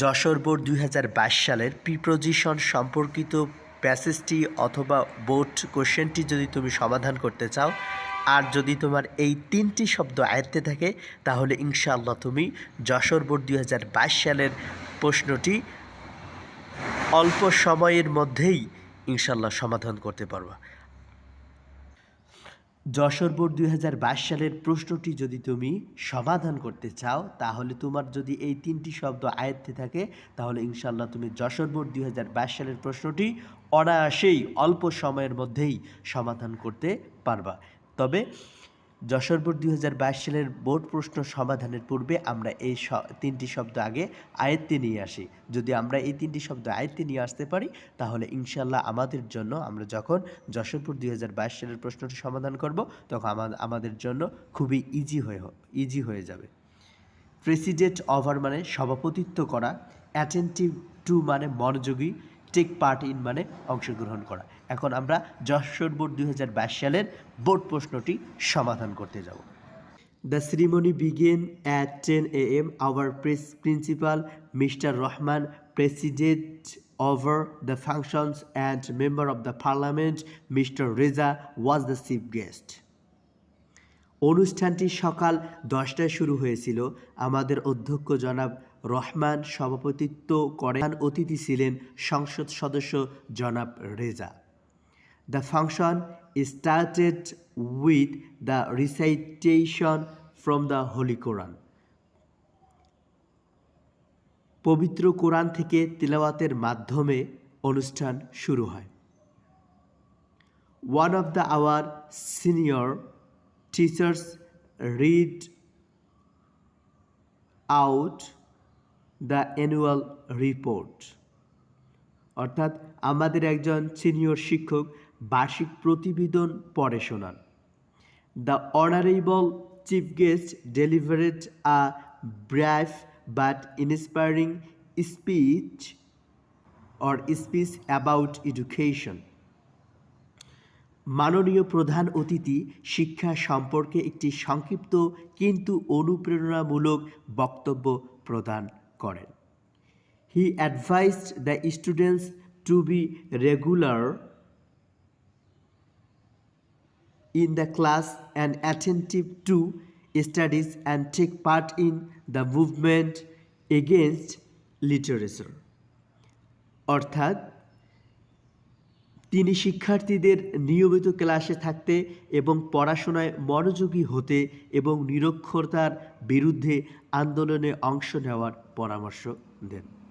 Jessore board দুই হাজার বাইশ সালের প্রিপোজিশন সম্পর্কিত প্যাসেজটি অথবা বোর্ড কোশ্চেনটি যদি তুমি সমাধান করতে চাও, আর যদি তোমার এই তিনটি শব্দ আয়ত্তে থাকে, তাহলে ইনশাআল্লাহ তুমি যশোর বোর্ড দু হাজার বাইশ সালের প্রশ্নটি অল্প সময়ের মধ্যেই ইনশাল্লাহ সমাধান করতে পারবা। যশোর বোর্ড দুই সালের প্রশ্নটি যদি তুমি সমাধান করতে চাও, তাহলে তোমার যদি এই তিনটি শব্দ আয়ত্তে থাকে, তাহলে ইনশাল্লাহ তুমি যশোর বোর্ড দুই সালের প্রশ্নটি অনায়াসেই অল্প সময়ের মধ্যেই সমাধান করতে পারবা। তবে যশোর বোর্ড দুই সালের বোর্ড প্রশ্ন সমাধানের পূর্বে আমরা এই তিনটি শব্দ আগে আয়ত্তে নিয়ে আসি। যদি আমরা এই তিনটি শব্দ আয়ত্তে নিয়ে আসতে পারি, তাহলে ইনশাল্লাহ আমাদের জন্য আমরা যখন যশোর বোর্ড দুই সালের প্রশ্নটি সমাধান করব, তখন আমা- আমাদের জন্য খুবই ইজি হয়ে ইজি হয়ে যাবে। প্রেসিডেন্ট ওভার মানে সভাপতিত্ব করা অ্যাটেন্টিভ টু মানে মনোযোগী টেক পার্ট ইন মানে অংশগ্রহণ করা। এখন আমরা যশোর বোর্ড দু হাজার বাইশ সালের বোর্ড প্রশ্নটি সমাধান করতে যাব। The ceremony begin at ten a m, our press principal mister Rahman president over the functions and member of the parliament mister Reza was the chief guest. অনুষ্ঠানটি সকাল দশটায় শুরু হয়েছিল। আমাদের অধ্যক্ষ জনাব রহমান সভাপতিত্ব করেন। অতিথি ছিলেন সংসদ সদস্য জনাব Reza. The function started with the recitation from the holy Quran পবিত্র কোরআন থেকে তিলাওয়াতের মাধ্যমে অনুষ্ঠান শুরু হয়। One of the our senior teachers read out the annual report. অর্থাৎ আমাদের একজন সিনিয়র শিক্ষক বার্ষিক প্রতিবেদন পড়ে শোনান। The honourable chief guest delivered a brief but inspiring speech or speech about education মাননীয় প্রধান অতিথি শিক্ষা সম্পর্কে একটি সংক্ষিপ্ত কিন্তু অনুপ্রেরণামূলক বক্তব্য প্রদান করেন। He advised the students to be regular in the class and attentive to studies and take part in the movement against literature. অর্থাৎ তিনি শিক্ষার্থীদের নিয়মিত ক্লাসে থাকতে এবং পড়াশোনায় মনোযোগী হতে এবং নিরক্ষরতার বিরুদ্ধে আন্দোলনে অংশ নেওয়ার পরামর্শ দেন।